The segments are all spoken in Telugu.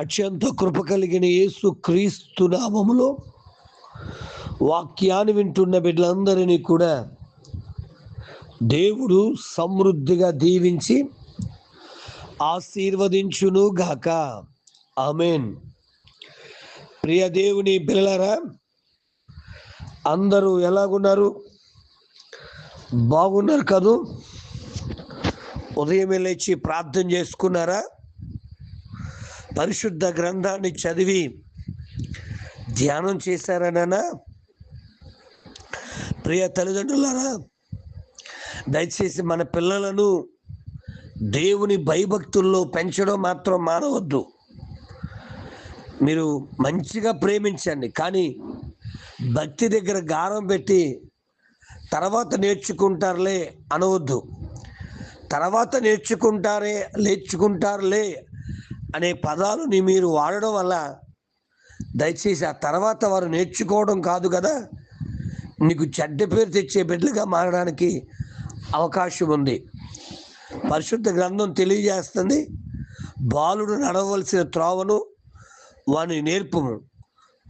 అత్యంత కృప కలిగిన యేసు క్రీస్తు నామములో వాక్యాన్ని వింటున్న బిడ్డలందరినీ కూడా దేవుడు సమృద్ధిగా దీవించి ఆశీర్వదించును గాక. ఆమెన్. ప్రియ దేవుని పిల్లలరా అందరూ ఎలాగున్నారు? బాగున్నారు కదూ? ఉదయం లేచి ప్రార్థన చేసుకున్నారా? పరిశుద్ధ గ్రంథాన్ని చదివి ధ్యానం చేశారనన్నా ప్రియ తల్లిదండ్రులారా దయచేసి మన పిల్లలను దేవుని భయభక్తుల్లో పెంచడం మాత్రం మానవద్దు. మీరు మంచిగా ప్రేమించండి కానీ భక్తి దగ్గర గారం పెట్టి తర్వాత నేర్చుకుంటారులే అనవద్దు. తర్వాత నేర్చుకుంటారే నేర్చుకుంటారులే అనే పదాలని మీరు వాడడం వల్ల దయచేసి ఆ తర్వాత వారు నేర్చుకోవడం కాదు కదా? నీకు చెడ్డ పేరు తెచ్చే బిడ్డలుగా మారడానికి అవకాశం ఉంది. పరిశుద్ధ గ్రంథం తెలియజేస్తుంది. బాలుడు నడవలసిన త్రోవను వాని నేర్పుము.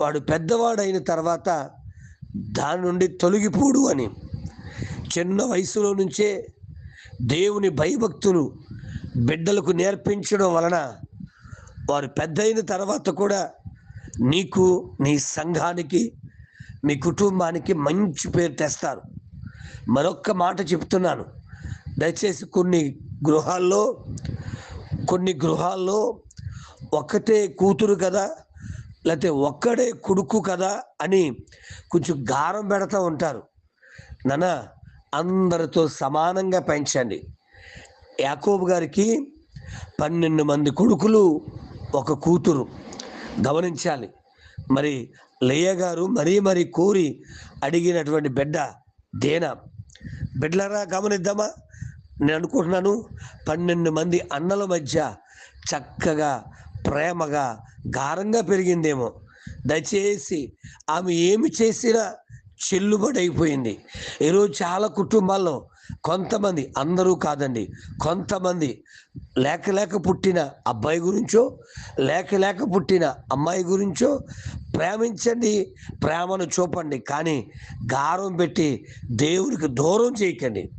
వాడు పెద్దవాడైన తర్వాత దాని నుండి తొలగిపోడు అని. చిన్న వయసులో నుంచే దేవుని భయభక్తులు బిడ్డలకు నేర్పించడం వలన వారు పెద్దయిన తర్వాత కూడా నీకు నీ సంఘానికి మీ కుటుంబానికి మంచి పేరు తెస్తారు. మరొక్క మాట చెప్తున్నాను. దయచేసి కొన్ని గృహాల్లో కొన్ని గృహాల్లో ఒక్కటే కూతురు కదా లేకపోతే ఒక్కడే కొడుకు కదా అని కొంచెం గారం పెడతా ఉంటారు. నాన్న అందరితో సమానంగా పెంచండి. యాకోబు గారికి పన్నెండు మంది కొడుకులు ఒక కూతురు. గమనించాలి. మరి లయ్య గారు మరీ మరీ కోరి అడిగినటువంటి బిడ్డ దేనా? బిడ్డలరా గమనిద్దామా? నేను అనుకుంటున్నాను పన్నెండు మంది అన్నల మధ్య చక్కగా ప్రేమగా గారంగా పెరిగిందేమో. దయచేసి ఆమె ఏమి చేసినా చెల్లుబడి అయిపోయింది ఈరోజు చాలా కుటుంబాల్లో కొంతమంది అందరూ కాదండి కొంతమంది లేక లేక పుట్టిన అబ్బాయి గురించో లేక లేక పుట్టిన అమ్మాయి గురించో ప్రేమించండి ప్రేమను చూపండి కానీ గారం పెట్టి దేవునికి దూరం చేయకండి.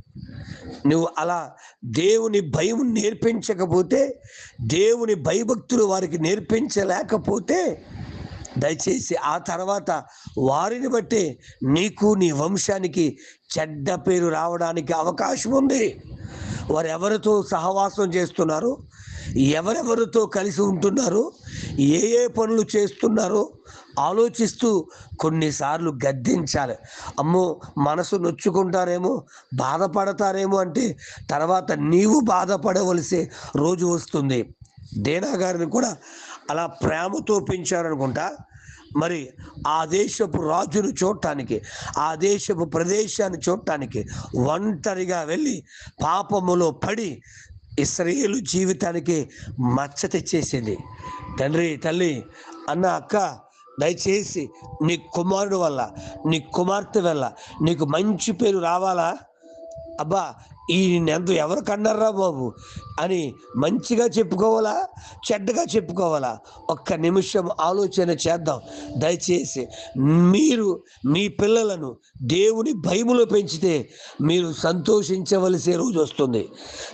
నువ్వు అలా దేవుని భయం నేర్పించకపోతే దేవుని భయభక్తులు వారికి నేర్పించలేకపోతే దయచేసి ఆ తర్వాత వారిని బట్టి నీకు నీ వంశానికి చెడ్డ పేరు రావడానికి అవకాశం ఉంది. వారు ఎవరితో సహవాసం చేస్తున్నారు? ఎవరెవరితో కలిసి ఉంటున్నారు? ఏ ఏ పనులు చేస్తున్నారో? ఆలోచిస్తూ కొన్నిసార్లు గద్దించాలి. అమ్మో మనసు నొచ్చుకుంటారేమో బాధపడతారేమో అంటే తర్వాత నీవు బాధపడవలసే రోజు వస్తుంది. దేనా గారిని కూడా అలా ప్రేమతో పెంచారనుకుంటా మరి ఆ దేశపు రాజును చూడటానికి ఆ దేశపు ప్రదేశాన్ని చూడటానికి ఒంటరిగా వెళ్ళి పాపములో పడి ఇస్రాయేలు జీవితానికి మచ్చ తెచ్చేసింది. తండ్రి తల్లి అన్న అక్క దయచేసి నీ కుమారుడు వల్ల నీ కుమార్తె వల్ల నీకు మంచి పేరు రావాలా? అబ్బా ఈ ఎంత ఎవరు కన్నారా బాబు? అని మంచిగా చెప్పుకోవాలా? చెడ్డగా చెప్పుకోవాలా? ఒక్క నిమిషం ఆలోచన చేద్దాం. దయచేసి మీరు మీ పిల్లలను దేవుని భయములో పెంచితే మీరు సంతోషించవలసే రోజు వస్తుంది.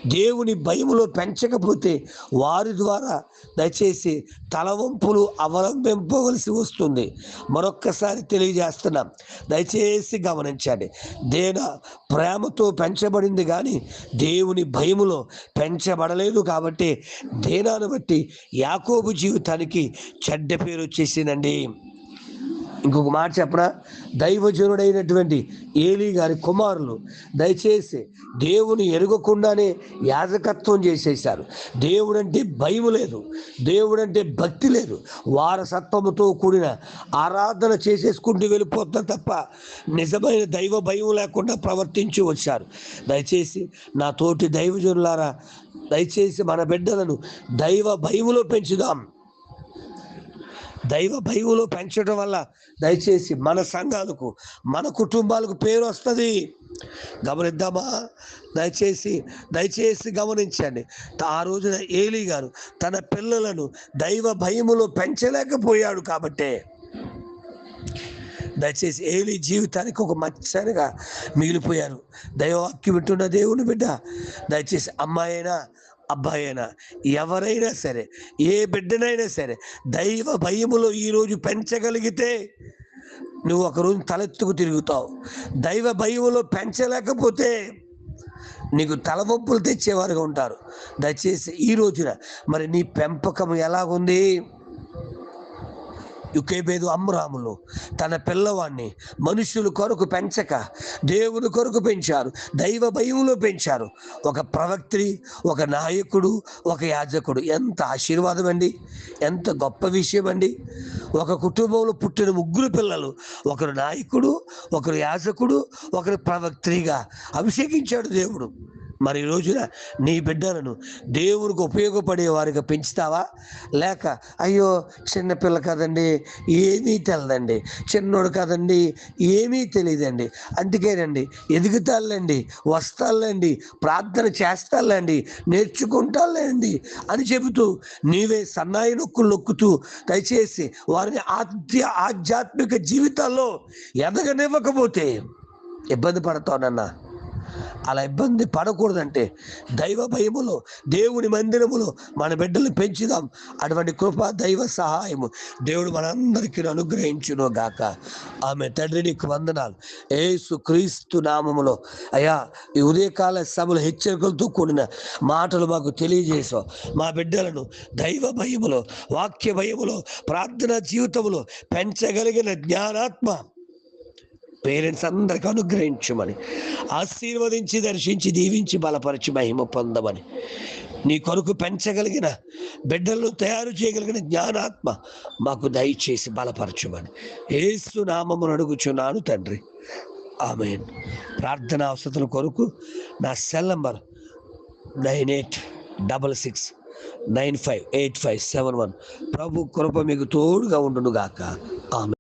దేవుని భయములో పెంచకపోతే వారి ద్వారా దయచేసి తలవంపులు అవలంబింపవలసి వస్తుంది. మరొక్కసారి తెలియజేస్తున్నాం. దయచేసి గమనించండి. దేన ప్రేమతో పెంచబడింది కానీ దేవుని భయములో పెంచబడలేదు కాబట్టి దేనాను బట్టి యాకోబు జీవితానికి చెడ్డ పేరు వచ్చేసిందండి. ఇంకొక మాట చెప్పనా? దైవజనుడైనటువంటి ఏలీ గారి కుమారులు దయచేసి దేవుని ఎరగకుండానే యాజకత్వం చేసేశారు. దేవుడంటే భయం లేదు దేవుడంటే భక్తి లేదు. వారసత్వముతో కూడిన ఆరాధన చేసేసుకుంటూ వెళ్ళిపోతారు తప్ప నిజమైన దైవ భయం లేకుండా ప్రవర్తించి వచ్చారు. దయచేసి నా తోటి దైవజనులారా దయచేసి మన బిడ్డలను దైవ భయములో పెంచుదాం. దైవ భయములో పెంచడం వల్ల దయచేసి మన సంఘాలకు మన కుటుంబాలకు పేరు వస్తుంది. గమనిద్దామా? దయచేసి దయచేసి గమనించండి. ఆ రోజున ఏలీ గారు తన పిల్లలను దైవ భయములో పెంచలేకపోయాడు కాబట్టే దయచేసి ఏలి జీవితానికి ఒక మచ్చనిగా మిగిలిపోయారు. దైవవాక్యం వింటున్న దేవుని బిడ్డ దయచేసి అమ్మాయి అయినా అబ్బాయి అయినా ఎవరైనా సరే ఏ బిడ్డనైనా సరే దైవ భయములో ఈరోజు పెంచగలిగితే నువ్వు ఒకరోజు తలెత్తుకు తిరుగుతావు. దైవ భయములో పెంచలేకపోతే నీకు తలవంపులు తెచ్చేవారుగా ఉంటారు. దయచేసి ఈ రోజున మరి నీ పెంపకం ఎలాగుంది? యుకేబేదు అమ్రాములు తన పిల్లవాడిని మనుషుల కొరకు పెంచక దేవుని కొరకు పెంచారు దైవ భయంలో పెంచారు. ఒక ప్రవక్తి ఒక నాయకుడు ఒక యాజకుడు. ఎంత ఆశీర్వాదం అండి ఎంత గొప్ప విషయం అండి ఒక కుటుంబంలో పుట్టిన ముగ్గురు పిల్లలు ఒకరు నాయకుడు ఒకరు యాజకుడు ఒకరు ప్రవక్త్రిగా అభిషేకించాడు దేవుడు. మరి ఈ రోజున నీ బిడ్డలను దేవునికి ఉపయోగపడే వారిగా పెంచుతావా? లేక అయ్యో చిన్నపిల్ల కదండి ఏమీ తెలదండి. చిన్నోడు కదండి ఏమీ తెలియదండి అందుకేనండి ఎదుగుతాలండి వస్తాలండి ప్రార్థన చేస్తాలండి నేర్చుకుంటాళ్ళండి అని చెబుతూ నీవే సన్నాయి నొక్కులు నొక్కుతూ దయచేసి వారిని ఆధ్య ఆధ్యాత్మిక జీవితాల్లో ఎదగనివ్వకపోతే ఇబ్బంది పడతానన్నా. అలా ఇబ్బంది పడకూడదంటే దైవ భయములో దేవుని మందిరములో మన బిడ్డలు పెంచుదాం. అటువంటి కృప దైవ సహాయము దేవుడు మనందరికీ అనుగ్రహించును గాక. ఆమె తండ్రి నీకు వందనాలు. ఏసు క్రీస్తు నామములో. అయ్యా ఈ ఉదయకాల సభలు హెచ్చరికలతో కూడిన మాటలు మాకు తెలియజేసావు మా బిడ్డలను దైవ భయములో వాక్య భయములో ప్రార్థనా జీవితములో పెంచగలిగిన జ్ఞానాత్మ పేరెంట్స్ అందరికి అనుగ్రహించమని ఆశీర్వదించి దర్శించి దీవించి బలపరిచి మహిమ పొందమని. నీ కొరకు పెంచగలిగిన బిడ్డలను తయారు చేయగలిగిన జ్ఞానాత్మ మాకు దయచేసి బలపరచమని. ఏసు నామమును అడుగుచున్నాను తండ్రి. ఆమె ప్రార్థన అవసరతల కొరకు నా cell number nine eight double six nine five eight five seven one. ప్రభు కృప మీకు తోడుగా ఉండును గాక ఆమె